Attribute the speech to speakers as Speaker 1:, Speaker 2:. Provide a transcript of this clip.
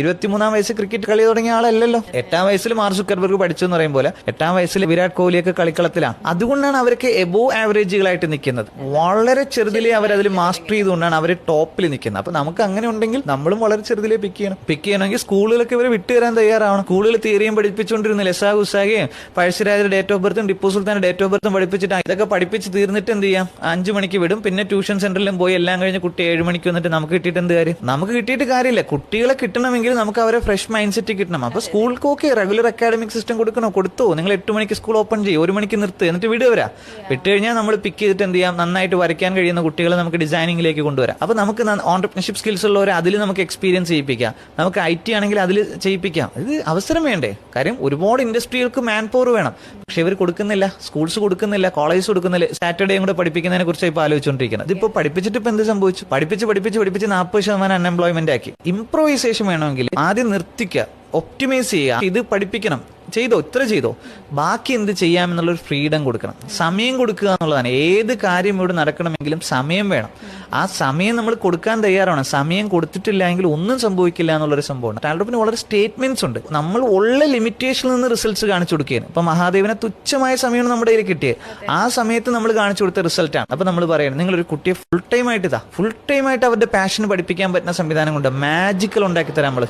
Speaker 1: ഇരുപത്തിമൂന്നാം വയസ്സിൽ ക്രിക്കറ്റ് കളി തുടങ്ങിയ ആളല്ലല്ലോ. എട്ടാം വയസ്സിൽ മാർക്ക് സുക്കർബർഗ് പഠിച്ചു എന്ന് പറയും പോലെ എട്ടാം വയസ്സിൽ വിരാട് കോഹ്ലിയൊക്കെ കളിക്കളത്തിലാണ്. അതുകൊണ്ടാണ് അവർക്ക് എബോ ആവറേജുകളായിട്ട് നിൽക്കുന്നത്. വളരെ ചെറുതിലേ അവർ അതിൽ മാസ്റ്റർ ചെയ്തുകൊണ്ടാണ് അവർ ടോപ്പിൽ നിൽക്കുന്നത്. അപ്പൊ നമുക്ക് അങ്ങനെ ഉണ്ടെങ്കിൽ നമ്മളും വളരെ ചെറുതിലേ പിക്ക് ചെയ്യണം. പിക്ക് ചെയ്യണമെങ്കിൽ സ്കൂളുകളൊക്കെ ഇവർ വിട്ടുതരാൻ തയ്യാറാവണം. സ്കൂളിൽ തിയറിയും പഠിപ്പിച്ചുകൊണ്ടിരുന്ന ലസാ ഗുസാഗയും പഴശ്ശിരാജയുടെ ഡേറ്റ് ഓഫ് ബർത്തും ടിപ്പു സുൽത്താൻ ഡേറ്റ് ഓഫ് ബർത്തും പഠിപ്പിച്ചിട്ട്. ഇതൊക്കെ പഠിപ്പിച്ച് തീർന്നിട്ട് എന്ത് ചെയ്യാം? അഞ്ചു മണിക്ക് വിടും. പിന്നെ ട്യൂഷൻ സെന്ററിലും പോയി എല്ലാം കഴിഞ്ഞ് കുട്ടി ഏഴ് മണിക്ക് വന്നിട്ട് നമുക്ക് കിട്ടിയിട്ട് എന്ത് കാര്യം? നമുക്ക് കിട്ടിയിട്ട് കാര്യമില്ല. കുട്ടികളെ കിട്ടണമെങ്കിൽ നമുക്ക് അവരെ ഫ്രഷ് മൈൻഡ് സെറ്റ് കിട്ടണം. അപ്പൊ സ്കൂൾക്ക് ഓക്കെ റെഗുലർ അക്കാഡമിക് സിസ്റ്റം കൊടുക്കണോ? കൊടുത്തോ. നിങ്ങൾ എട്ട് മണിക്ക് സ്കൂൾ ഓപ്പൺ ചെയ്യും. ഒരു മണിക്ക് നിർത്ത്. എന്നിട്ട് വിടുവരാ വിട്ട് കഴിഞ്ഞാൽ നമ്മൾ പിക്ക് ചെയ്തിട്ട് എന്ത് ചെയ്യാം? നന്നായിട്ട് വരയ്ക്കാൻ കഴിയുന്ന കുട്ടികളെ നമുക്ക് ഡിസൈനിങ്ങിലേക്ക് കൊണ്ടുവരാം. അപ്പൊ നമുക്ക് ഓണ്ടർപ്രണർഷിപ്പ് സ്കിൽസ് ഉള്ളവരെ അതിൽ നമുക്ക് എക്സ്പീരിയൻസ് ചെയ്യിപ്പിക്കാം. നമുക്ക് ഐ ടി ആണെങ്കിൽ അതിൽ ചെയ്യിപ്പിക്കാം. ഇത് അവസരം വേണ്ടേ? കാര്യം ഒരുപാട് ഇൻഡസ്ട്രികൾക്ക് മാൻ പവർ വേണം. പക്ഷെ ഇവർ കൊടുക്കുന്നില്ല സ്കൂൾസ് കൊടുക്കുന്നില്ല കോളേജ് കൊടുക്കുന്നില്ല. സാറ്റർഡേയും കൂടെ പഠിപ്പിക്കുന്നതിനെ കുറിച്ച് ഇപ്പോൾ ആലോചിച്ചുകൊണ്ടിരിക്കുന്നത് ഇതിപ്പോ പഠിപ്പിച്ചിട്ട് ഇപ്പൊ എന്ത് സംഭവിച്ചു? പഠിപ്പിച്ച് പഠിപ്പിച്ച് പഠിപ്പിച്ച് നാൽപ്പത് ശതമാനം അൺഎംപ്ലോയ്മെന്റ് ആക്കി. ഇംപ്രൂവൈസേഷൻ വേണമെങ്കിൽ ആദ്യം നിർത്തിക്കുക ഒപ്റ്റിമൈസ് ചെയ്യുക. ഇത് പഠിപ്പിക്കണം. ചെയ്തോ ഇത്ര ചെയ്തോ. ബാക്കി എന്ത് ചെയ്യാമെന്നുള്ളൊരു ഫ്രീഡം കൊടുക്കണം. സമയം കൊടുക്കുക എന്നുള്ളതാണ്. ഏത് കാര്യം ഇവിടെ നടക്കണമെങ്കിലും സമയം വേണം. ആ സമയം നമ്മൾ കൊടുക്കാൻ തയ്യാറാണ്. സമയം കൊടുത്തിട്ടില്ല എങ്കിൽ ഒന്നും സംഭവിക്കില്ല എന്നുള്ളൊരു സംഭവമാണ്. ടാലറോപ്പിന് വളരെ സ്റ്റേറ്റ്മെന്റ്സ് ഉണ്ട്. നമ്മൾ ഉള്ള ലിമിറ്റേഷനിൽ നിന്ന് റിസൾട്ട്സ് കാണിച്ചു കൊടുക്കുകയാണ്. ഇപ്പൊ മഹാദേവനെ തുച്ഛമായ സമയമാണ് നമ്മുടെ കയ്യിൽ കിട്ടിയത്. ആ സമയത്ത് നമ്മൾ കാണിച്ചു കൊടുത്ത റിസൾട്ടാണ് അപ്പൊ നമ്മൾ പറയുന്നത് ഒരു കുട്ടിയെ ഫുൾ ടൈം ആയിട്ട് ഇതാ. ഫുൾ ടൈം ആയിട്ട് അവരുടെ പാഷൻ പഠിപ്പിക്കാൻ പറ്റുന്ന സംവിധാനം കൊണ്ട് മാജിക്കൽ ഉണ്ടാക്കി തരാം നമ്മൾ